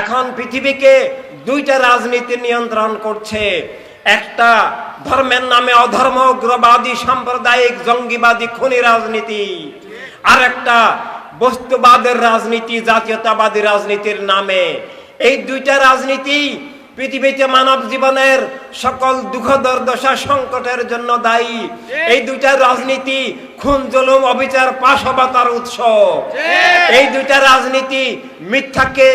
এখন পৃথিবীকে দুইটা রাজনীতি নিয়ন্ত্রণ করছে। একটা ধর্মের নামে অধর্ম উগ্রবাদী সাম্প্রদায়িক জঙ্গিবাদী খুনি রাজনীতি। আর একটা বস্তুবাদের রাজনীতি জাতীয়তাবাদী রাজনীতির নামে। এই দুইটা রাজনীতি পৃথিবীতে মানব জীবনের সকল দুঃখ দুর্দশা সংকটের জন্য দায়ী। এই দুইটা রাজনীতি খুন জুলুম অবিচার পাশবতার উৎস। এই দুইটা রাজনীতি মিথ্যাকে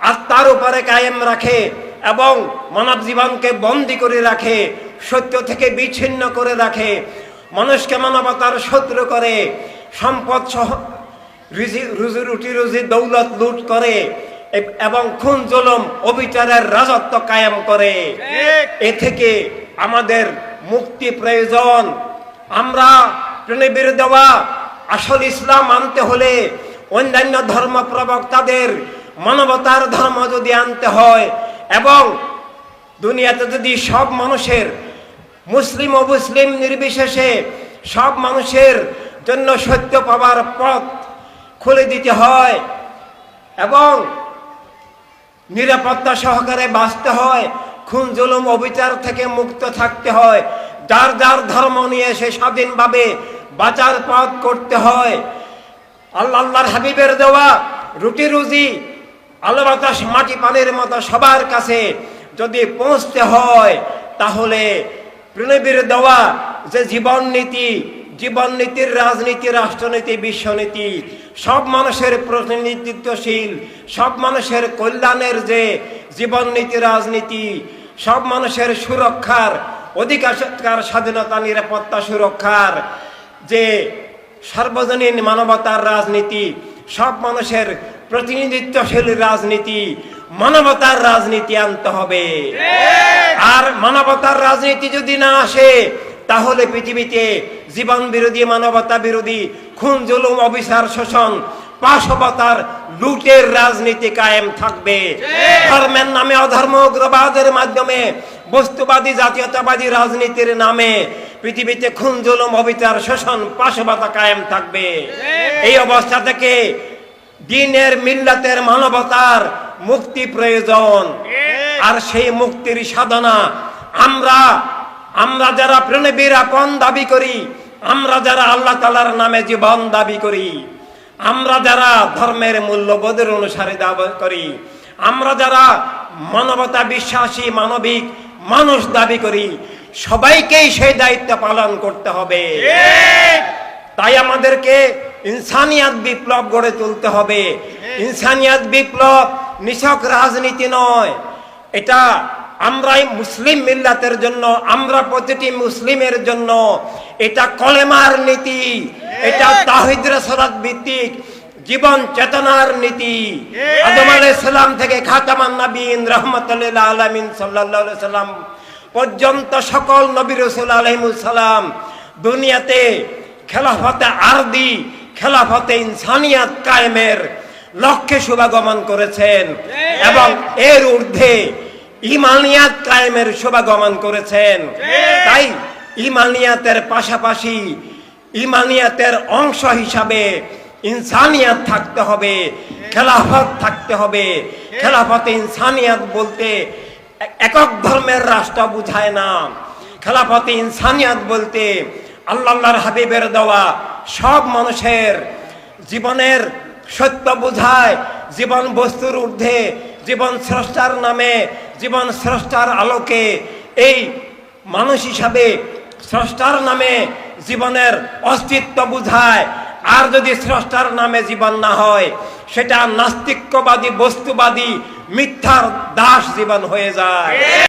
আত্মার উপরে কায়েম রাখে এবং মানব জীবনকে বন্দি করে রাখে সত্য থেকে বিচ্ছিন্ন করে রাখে। মানুষকে মানবতার শত্রু করে সম্পদ সহ রুজি- রুজি রুটি রুজি দৌলত লুট করে এবং খুন জুলুম অবিচারের রাজত্ব কায়েম করে। এ থেকে আমাদের মুক্তি প্রয়োজন। আমরা প্রণবীর দেওয়া আসল ইসলাম আনতে হলে অন্যান্য ধর্ম প্রবক্তাদের মানবতার ধর্ম যদি আনতে হয় এবং দুনিয়াতে যদি সব মানুষের, মুসলিম ও মুসলিম নির্বিশেষে সব মানুষের জন্য সত্য পাবার পথ খুলে দিতে হয় এবং নিরাপত্তা সহকারে বাঁচতে হয়, খুন, জুলুম, অবিচার থেকে মুক্ত থাকতে হয়, যার যার ধর্ম নিয়ে সে স্বাধীনভাবে বাঁচার পথ করতে হয়। আল্লাহ, আল্লাহর হাবিবের দেওয়া রুটি রুজি আলো বাতাস মাটি পানির মতো সবার কাছে যদি পৌঁছতে হয়, তাহলে প্রণবীর দেওয়া যে জীবন নীতি, জীবন নীতির রাজনীতি, রাষ্ট্রনীতি, বিশ্বনীতি, সব মানুষের প্রতিনিধিত্বশীল, সব মানুষের কল্যাণের যে জীবন নীতি, রাজনীতি, সব মানুষের সুরক্ষার অধিকার স্বাধীনতা, নিরাপত্তা, সুরক্ষার যে সার্বজনীন মানবতার রাজনীতি, সব মানুষের প্রতিনিধিত্বশীল রাজনীতি মানবতার রাজনীতি আনতে হবে। আর মানবতার রাজনীতি যদি না আসে তাহলে পৃথিবীতে জীবন বিরোধী মানবতা বিরোধী খুন জুলুম অবিচার শোষণ পাশবতার লুটের রাজনীতি কায়েম থাকবে। ধর্মের নামে অধর্ম উগ্রবাদের মাধ্যমে বস্তুবাদী জাতীয়তাবাদী রাজনীতির নামে পৃথিবীতে খুন জুলুম অবিচার শোষণ পাশবতা কায়েম থাকবে। এই অবস্থা থেকে দিনের মিল্লাতের মানবতার মুক্তি প্রয়োজন। আর সেই মুক্তির সাধনা আমরা আমরা যারা প্রণবীর আপন দাবি করি আমরা যারা আল্লাহ তালার নামে জীবন দাবি করি আমরা যারা ধর্মের মূল্যবোধের অনুসারে দাবি করি আমরা যারা মানবতা বিশ্বাসী মানবিক মানুষ দাবি করি সবাইকেই সেই দায়িত্ব পালন করতে হবে। তাই আমাদেরকে ইনসানিয়াত বিপ্লব গড়ে তুলতে হবে। ইনসানিয়াত বিপ্লব নিছক রাজনীতি নয়। এটা আমরাই মুসলিম মিল্লাতের জন্য, আমরা প্রতিটি মুসলিমের জন্য এটা কলেমার নীতি, এটা তাহিদ রসরাত ভিত্তিক জীবন চেতনার নীতি। আদম আলাইহিস সালাম থেকে খাতামান নবীন রহমতুল্লাহ আলামিন সাল্লাল্লাহু সাল্লাম পর্যন্ত সকল নবী রসুল আলহিমুসালাম দুনিয়াতে খেলাফতে আরদি খেলাফতে ইনসানিয়াত কায়েমের লক্ষ্যে শুভাগমন করেছেন এবং এর ঊর্ধ্বে ইমানিয়াত কায়েমের শুভাগমন করেছেন। তাই ইমানিয়াতের পাশাপাশি ইমানিয়াতের অংশ হিসাবে ইনসানিয়াত থাকতে হবে খেলাফত থাকতে হবে। খেলাফতে ইনসানিয়াত বলতে একক ধর্মের রাষ্ট্র বুঝায় না। খেলাফতে ইনসানিয়াত বলতে আল্লাহর হাবিবের দেওয়া সব মানুষের জীবনের সত্য বুঝায়, জীবন বস্তুর ঊর্ধ্বে, জীবন স্রষ্টার নামে, জীবন স্রষ্টার আলোকে এই মানুষ হিসাবে স্রষ্টার নামে জীবনের অস্তিত্ব বুঝায়। আর যদি স্রষ্টার নামে জীবন না হয়, সেটা নাস্তিক্যবাদী, বস্তুবাদী, মিথ্যার দাস জীবন হয়ে যায়।